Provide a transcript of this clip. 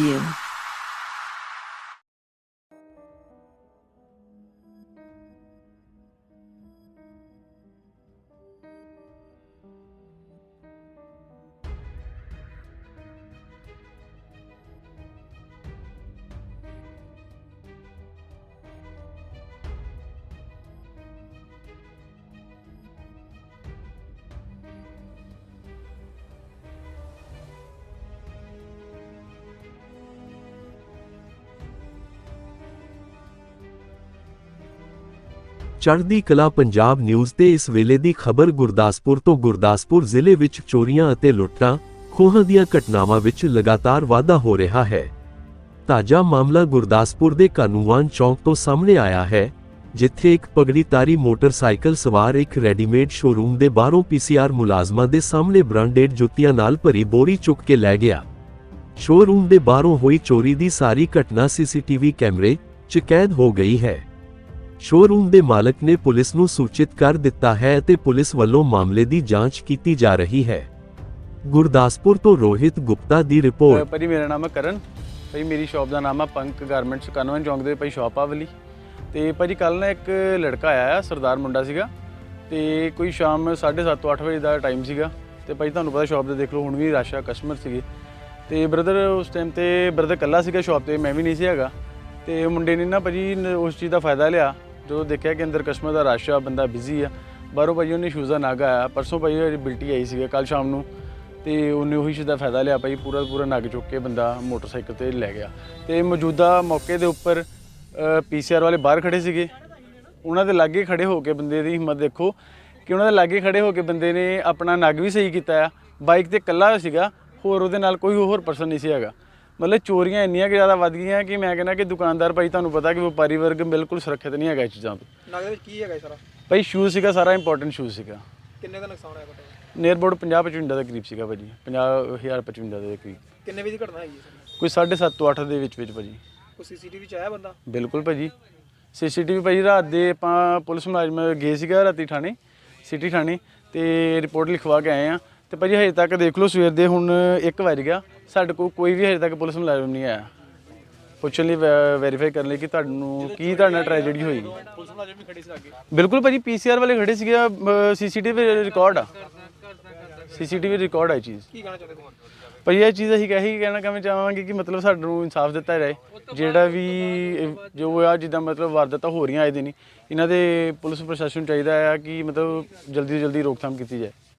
you. ਚੜ੍ਹਦੀ ਕਲਾ Punjab news ਤੇ ਇਸ ਵੇਲੇ ਦੀ ਖਬਰ ਗੁਰਦਾਸਪੁਰ ਤੋਂ ਗੁਰਦਾਸਪੁਰ ਜ਼ਿਲ੍ਹੇ ਵਿੱਚ ਚੋਰੀਆਂ ਅਤੇ ਲੁੱਟਾਂ, ਖੋਹਾਂ ਦੀਆਂ ਘਟਨਾਵਾਂ ਵਿੱਚ ਲਗਾਤਾਰ ਵਾਧਾ ਹੋ ਰਿਹਾ ਹੈ। ਤਾਜ਼ਾ ਮਾਮਲਾ ਗੁਰਦਾਸਪੁਰ ਦੇ ਕਾਨੂੰਵਾਨ ਚੌਂਕ ਤੋਂ ਸਾਹਮਣੇ ਆਇਆ ਹੈ, ਜਿੱਥੇ ਇੱਕ ਪਗੜੀਤਾਰੀ ਮੋਟਰਸਾਈਕਲ ਸਵਾਰ ਇੱਕ ਰੈਡੀਮੇਡ ਸ਼ੋਰੂਮ ਦੇ ਬਾਹਰੋਂ ਪੀਸੀਆਰ ਮੁਲਾਜ਼ਮਾਂ ਦੇ ਸਾਹਮਣੇ ਬ੍ਰਾਂਡੇਡ ਜੁੱਤੀਆਂ ਨਾਲ ਭਰੀ ਬੋਰੀ ਚੁੱਕ ਕੇ ਲੈ ਗਿਆ। ਸ਼ੋਰੂਮ ਦੇ ਬਾਹਰੋਂ ਹੋਈ ਚੋਰੀ ਦੀ ਸਾਰੀ ਘਟਨਾ ਸੀਸੀਟੀਵੀ ਕੈਮਰੇ 'ਚ ਕੈਦ ਹੋ ਗਈ ਹੈ। ਸ਼ੋਰੂਮ ਦੇ ਮਾਲਕ ਨੇ ਪੁਲਿਸ ਨੂੰ ਸੂਚਿਤ ਕਰ ਦਿੱਤਾ ਹੈ ਅਤੇ ਪੁਲਿਸ ਵੱਲੋਂ ਮਾਮਲੇ ਦੀ ਜਾਂਚ ਕੀਤੀ ਜਾ ਰਹੀ ਹੈ। ਗੁਰਦਾਸਪੁਰ ਤੋਂ ਰੋਹਿਤ ਗੁਪਤਾ ਦੀ ਰਿਪੋਰਟ। ਭਾਜੀ, ਮੇਰਾ ਨਾਮ ਹੈ ਕਰਨ। ਭਾਈ ਮੇਰੀ ਸ਼ਾਪ ਦਾ ਨਾਮ ਹੈ ਪੰਕ ਗਾਰਮੈਂਟਸ ਕਨਵਨ ਚੌਂਕ ਦੇ ਭਾਈ ਸ਼ਾਪ ਆ ਵਾਲੀ। ਤੇ ਭਾਜੀ ਕੱਲ ਨਾ ਇੱਕ ਲੜਕਾ ਆਇਆ ਆ, ਸਰਦਾਰ ਮੁੰਡਾ ਸੀਗਾ। ਤੇ ਕੋਈ ਸ਼ਾਮ 7:30 ਤੋਂ 8 ਵਜੇ ਦਾ ਟਾਈਮ ਸੀਗਾ। ਤੇ ਭਾਈ ਤੁਹਾਨੂੰ ਪਤਾ ਸ਼ਾਪ ਤੇ ਦੇਖ ਲਓ, ਹੁਣ ਵੀ ਰਸ਼ ਆ ਕਸਟਮਰ ਸੀਗੇ। ਤੇ ਬ੍ਰਦਰ ਉਸ ਟਾਈਮ ਤੇ ਬ੍ਰਦਰ ਕੱਲਾ ਸੀਗਾ ਸ਼ਾਪ ਤੇ, ਮੈਂ ਵੀ ਨਹੀਂ ਸੀ ਹੈਗਾ। ਤੇ ਮੁੰਡੇ ਨੇ ਨਾ ਭਾਜੀ, ਨ- ਉਸ ਚੀਜ਼ ਦਾ ਫਾਇਦਾ ਲਿਆ। ਜਦੋਂ ਦੇਖਿਆ ਕਿ ਅੰਦਰ ਕਸਟਮਰ ਦਾ ਰਸ਼ ਆ, ਬੰਦਾ ਬਿਜ਼ੀ ਆ। ਬਾਹਰੋਂ ਭਾਜੀ ਉਹਨੇ ਸ਼ੂਜ਼ ਦਾ ਨਗ ਆਇਆ। ਪਰਸੋਂ ਭਾਜੀ ਉਹਦੀ ਬਿਲਟੀ ਆਈ ਸੀਗਾ ਕੱਲ ਸ਼ਾਮ ਨੂੰ। ਤੇ ਉਹਨੇ ਉਹੀ ਸ਼ੂਜ਼ ਦਾ ਫਾਇਦਾ ਲਿਆ ਭਾਈ, ਪੂਰਾ ਪੂਰਾ ਨਗ ਚੁੱਕ ਕੇ ਬੰਦਾ ਮੋਟਰਸਾਈਕਲ ਤੇ ਲੈ ਗਿਆ। ਤੇ ਮੌਜੂਦਾ ਮੌਕੇ ਦੇ ਉੱਪਰ ਪੀਸੀਆਰ ਵਾਲੇ ਬਾਹਰ ਖੜੇ ਸੀਗੇ। ਉਹਨਾਂ ਦੇ ਲਾਗੇ ਖੜੇ ਹੋ ਕੇ ਬੰਦੇ ਦੀ ਹਿੰਮਤ ਦੇਖੋ ਕਿ ਉਹਨਾਂ ਦੇ ਲਾਗੇ ਖੜੇ ਹੋ ਕੇ ਬੰਦੇ ਨੇ ਆਪਣਾ ਨਗ ਵੀ ਸਹੀ ਕੀਤਾ ਆ। ਬਾਈਕ ਤੇ ਇਕੱਲਾ ਸੀਗਾ, ਹੋਰ ਉਹਦੇ ਨਾਲ ਕੋਈ ਹੋਰ ਪਰਸਨ ਨਹੀਂ ਸੀ ਹੈਗਾ। ਮਤਲਬ ਚੋਰੀਆਂ ਇੰਨੀਆਂ ਕਿ ਜ਼ਿਆਦਾ ਵੱਧ ਗਈਆਂ ਕਿ ਮੈਂ ਕਹਿੰਦਾ ਕਿ ਦੁਕਾਨਦਾਰ ਭਾਈ ਤੁਹਾਨੂੰ ਪਤਾ ਕਿ ਵਪਾਰੀ ਵਰਗ ਬਿਲਕੁਲ ਸੁਰੱਖਿਅਤ ਨਹੀਂ ਹੈਗਾ ਇਹ ਚੀਜ਼ਾਂ ਤੋਂ। ਨਗਦ ਵਿੱਚ ਕੀ ਹੈਗਾ ਇਹ ਸਾਰਾ? ਭਾਈ ਸ਼ੂਜ਼ ਸੀਗਾ ਸਾਰਾ ਇੰਪੋਰਟੈਂਟ ਸ਼ੂਜ਼ ਸੀਗਾ। ਕਿੰਨੇ ਦਾ ਨੁਕਸਾਨ ਹੋਇਆ ਬਟਾ ਨੀਅਰ ਅਬਾਊਟ 50 55 ਦੇ ਕਰੀਬ ਸੀਗਾ ਭਾਜੀ 50000 55 ਦੇ ਕਰੀਬ। ਕਿੰਨੇ ਵਜੇ ਦੀ ਘਟਨਾ ਹੈਗੀ ਕੋਈ 7.5 ਤੋਂ 8 ਦੇ ਵਿੱਚ ਵਿੱਚ ਭਾਜੀ। ਕੋਈ ਸੀਸੀਟੀਵੀ ਚ ਆਇਆ ਬੰਦਾ? ਬਿਲਕੁਲ ਭਾਜੀ। ਸੀਸੀਟੀਵੀ ਭਾਜੀ ਰਾਤ ਦੇ ਆਪਾਂ ਪੁਲਿਸ ਮੁਲਾਜ਼ਮ ਗਏ ਸੀਗਾ ਰਾਤੀ ਥਾਣੇ ਸਿਟੀ ਥਾਣੇ ਤੇ ਰਿਪੋਰਟ ਲਿਖਵਾ ਕੇ ਆਏ ਆ ਤੇ ਭਾਜੀ ਹਜੇ ਤੱਕ ਦੇਖ ਲਓ ਸਵੇਰ ਦੇ ਹੁਣ 1 ਵਜ ਗਿਆ। ਸਾਡੇ ਕੋਲ ਕੋਈ ਵੀ ਹਜੇ ਤੱਕ ਪੁਲਿਸ ਮੁਲਾਜ਼ਮ ਨਹੀਂ ਆਇਆ। ਪੁੱਛਣ ਲਈ ਵੈਰੀਫਾਈ ਕਰਨ ਲਈ ਕਿ ਤੁਹਾਨੂੰ ਕੀ ਤੁਹਾਡਾ ਟ੍ਰੈਜੇਡੀ ਹੋਈ ਪੁਲਿਸ ਮੁਲਾਜ਼ਮ ਵੀ ਖੜੀ ਸੀ ਅੱਗੇ। ਬਿਲਕੁਲ ਭਾਜੀ ਪੀਸੀਆਰ ਵਾਲੇ ਖੜੇ ਸੀਗੇ ਸੀਸੀਟੀਵੀ ਰਿਕਾਰਡ ਆ। ਸੀਸੀਟੀਵੀ ਰਿਕਾਰਡ ਆ ਇਹ ਚੀਜ਼। ਕੀ ਕਹਿਣਾ ਚਾਹੁੰਦੇ ਕੁਮਾਰ ਭਾਈ ਇਹ ਚੀਜ਼ ਅਸੀਂ ਕਹੀ ਕਹਿਣਾ ਕਵੇਂ ਚਾਹਾਂਗੇ ਕਿ ਮਤਲਬ ਸਾਨੂੰ ਇਨਸਾਫ ਦਿੱਤਾ ਰਹੇ ਜਿਹੜਾ ਵੀ ਜੋ ਆ ਜਿੱਦਾਂ ਮਤਲਬ ਵਾਰਦਾਤਾਂ ਹੋ ਰਹੀਆਂ ਆਏ ਦਿਨ ਹੀ ਇਹਨਾਂ ਦੇ ਪੁਲਿਸ ਪ੍ਰਸ਼ਾਸਨ ਨੂੰ ਚਾਹੀਦਾ ਆ ਕਿ ਮਤਲਬ ਜਲਦੀ ਤੋਂ ਜਲਦੀ ਰੋਕਥਾਮ ਕੀਤੀ ਜਾਏ।